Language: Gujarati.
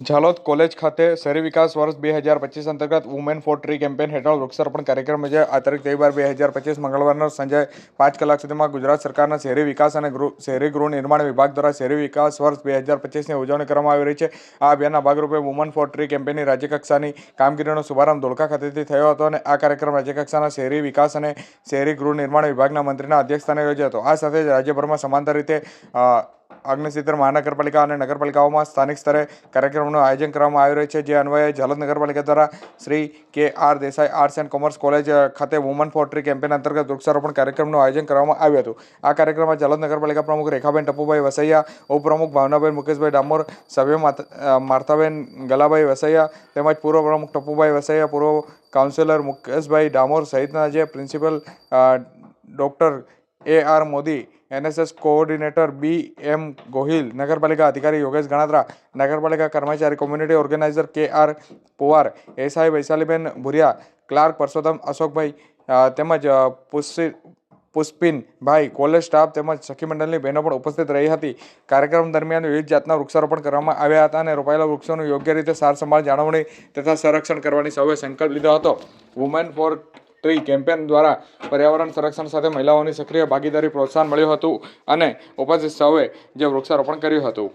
ઝાલોદ કોલેજ ખાતે શહેરી વિકાસ વર્ષ બે હજાર પચીસ અંતર્ગત વુમેન ફોર ટ્રી કેમ્પેન હેઠળ વૃક્ષારોપણ કાર્યક્રમ યોજાયો. આ તારીખ તેર બે હજાર પચીસ મંગળવારના સાંજે પાંચ કલાક સુધીમાં ગુજરાત સરકારના શહેરી વિકાસ અને ગૃહ, શહેરી ગૃહ નિર્માણ વિભાગ દ્વારા શહેરી વિકાસ વર્ષ બે હજાર પચીસની ઉજવણી કરવામાં આવી રહી છે. આ અભિયાનના ભાગરૂપે વુમન ફોર ટ્રી કેમ્પેનની રાજ્યકક્ષાની કામગીરીનો શુભારંભ ધોળકા ખાતેથી થયો હતો અને આ કાર્યક્રમ રાજ્યકક્ષાના શહેરી વિકાસ અને શહેરી ગૃહ નિર્માણ વિભાગના મંત્રીના અધ્યક્ષસ્થાને યોજાયો હતો. આ સાથે જ રાજ્યભરમાં સમાંતર રીતે અ, અગ્નિસિત્તેર મહાનગરપાલિકા અને નગરપાલિકાઓમાં સ્થાનિક સ્તરે કાર્યક્રમનું આયોજન કરવામાં આવી રહ્યું છે. જે અન્વયે ઝાલોદ નગરપાલિકા દ્વારા Shri K R Desai arts and commerce college ખાતે વુમન ફોર ટ્રી કેમ્પેન અંતર્ગત વૃક્ષારોપણ કાર્યક્રમનું આયોજન કરવામાં આવ્યું હતું. આ કાર્યક્રમમાં ઝાલોદ નગરપાલિકા પ્રમુખ રેખાબેન ટપુભાઈ વસૈયા ઉપપ્રમુખ ભાવનાબેન મુકેશભાઈ ડામોર સભ્ય માર્થાબેન ગલાભાઈ વસૈયા તેમજ પૂર્વ પ્રમુખ ટપુભાઈ વસૈયા પૂર્વ કાઉન્સિલર મુકેશભાઈ ડામોર સહિતના જે principal doctor A R Modi NSS coordinator B M Gohil નગરપાલિકા અધિકારી યોગેશ ગણાત્રા નગરપાલિકા કર્મચારી community organiser K R Puvar SI વૈશાલીબેન ભુરિયા ક્લાર્ક પરસોત્તમ અશોકભાઈ તેમજ અ, પુષ્પિ પુષ્પિનભાઈ કોલેજ સ્ટાફ તેમજ સખી મંડળની બહેનો પણ ઉપસ્થિત રહી હતી. કાર્યક્રમ દરમિયાન વિવિધ જાતના વૃક્ષારોપણ કરવામાં આવ્યા હતા અને રોપાયેલા વૃક્ષોનું યોગ્ય રીતે સાર સંભાળ જાળવણી તથા સંરક્ષણ કરવાની સૌએ સંકલ્પ લીધો હતો. વુમેન ફોર ટ્રી કેમ્પેન દ્વારા પર્યાવરણ સંરક્ષણ સાથે મહિલાઓની સક્રિય ભાગીદારી પ્રોત્સાહન મળ્યું હતું અને ઉપસ્થિત સૌએ જે વૃક્ષારોપણ કર્યું હતું.